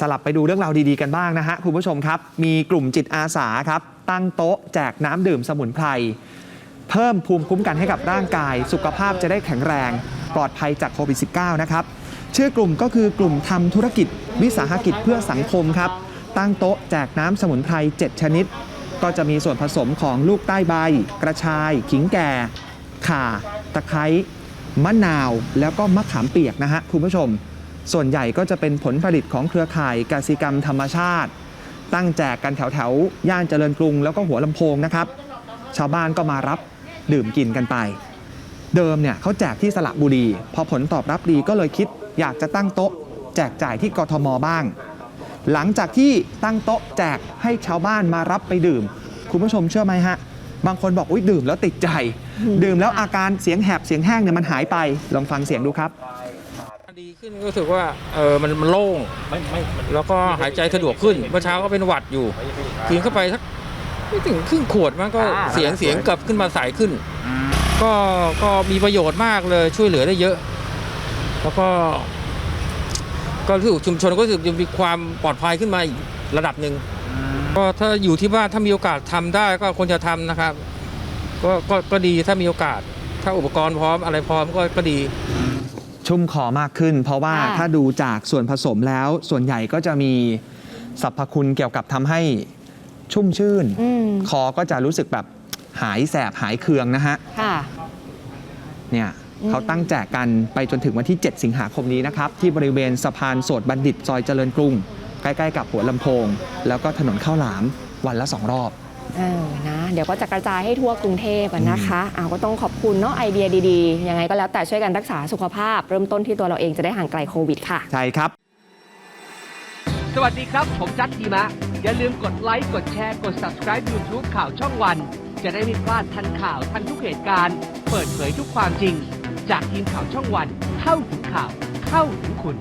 สลับไปดูเรื่องราวดีๆกันบ้างนะฮะคุณผู้ชมครับ มีกลุ่มจิตอาสาครับ ตั้งโต๊ะแจกน้ำดื่มสมุนไพรเพิ่มภูมิคุ้มกันให้กับร่างกาย สุขภาพจะได้แข็งแรง ปลอดภัยจากโควิด -19 นะครับ ชื่อกลุ่มก็คือกลุ่มทำธุรกิจ วิสาหกิจเพื่อสังคมครับ ตั้งโต๊ะแจกน้ำสมุนไพร7 ชนิด ก็จะมีส่วนผสมของลูกใต้ใบ กระชาย ขิงแก่ ข่า ตะไคร้มะนาว แล้วก็มะขามเปียกนะฮะคุณผู้ชม ส่วนใหญ่ก็จะเป็นผลผลิตของเครือข่ายกสิกรรมธรรมชาติ ตั้งแจกกันแถวแถวย่านเจริญกรุงแล้วก็หัวลำโพงนะครับ ชาวบ้านก็มารับดื่มกินกันไป เดิมเนี่ยเขาแจกที่สระบุรี พอผลตอบรับดีก็เลยคิด อยากจะตั้งโต๊ะ แจกจ่ายที่กทมบ้าง หลังจากที่ตั้งโต๊ะแจกให้ชาวบ้านมารับไปดื่ม คุณผู้ชมเชื่อไหมฮะบางคนบอกอุ้ยดื่มแล้วติดใจ ดื่มแล้วอาการเสียงแหบเสียงแห้งเนี่ยมันหายไปลองฟังเสียงดูครับ ดีขึ้นก็รู้สึกว่าเออมันมันโล่งแล้วก็หายใจสะดวกขึ้นเมื่อเช้าก็เป็นหวัดอยู่กินเข้าไปสักไม่ถึงครึ่งขวดมันก็เสียงเสียงกลับขึ้นมาใสขึ้น ก็ก็มีประโยชน์มากเลยช่วยเหลือได้เยอะ แล้วก็ ก็รู้สึกชุมชนก็รู้สึกจะมีความปลอดภัยขึ้นมาอีกระดับหนึ่งก็ถ้าอยู่ที่บ้านถ้ามีโอกาสทำได้ก็ควรจะทำนะครับก็ก็ก็ดีถ้ามีโอกาส ถ้าอุปกรณ์พร้อมอะไรพร้อมก็ก็ดี ชุ่มคอมากขึ้น เพราะว่าค่ะ ถ้าดูจากส่วนผสมแล้วส่วนใหญ่ก็จะมีสรรพคุณเกี่ยวกับทำให้ชุ่มชื่น อืมคอก็จะรู้สึกแบบหายแสบหายเคืองนะฮะ ค่ะ เนี่ยอืม เขาตั้งแจกกันไปจนถึงวันที่ 7 สิงหาคมนี้นะครับ ที่บริเวณสะพานโสดบัณฑิต ซอยเจริญกรุง ใกล้ ๆ กับหัวลำโพง แล้วก็ถนนข้าวหลามวันละ 2 รอบ เออนะ เดี๋ยวก็จะกระจายให้ทั่วกรุงเทพอะนะคะอ้าวก็ต้องขอบคุณเนาะไอเดียดีๆ ยังไงก็แล้วแต่ช่วยกันรักษาสุขภาพ เริ่มต้นที่ตัวเราเองจะได้ห่างไกลโควิดค่ะ ใช่ครับ สวัสดีครับ ผมจัดทีมะ อย่าลืมกดไลค์กดแชร์กด subscribe YouTube ข่าวช่องวัน จะได้ไม่พลาดทันข่าวทันทุกเหตุการณ์ เปิดเผยทุกความจริง จากทีมข่าวช่องวัน เข้าถึงข่าวเข้าถึงคุณ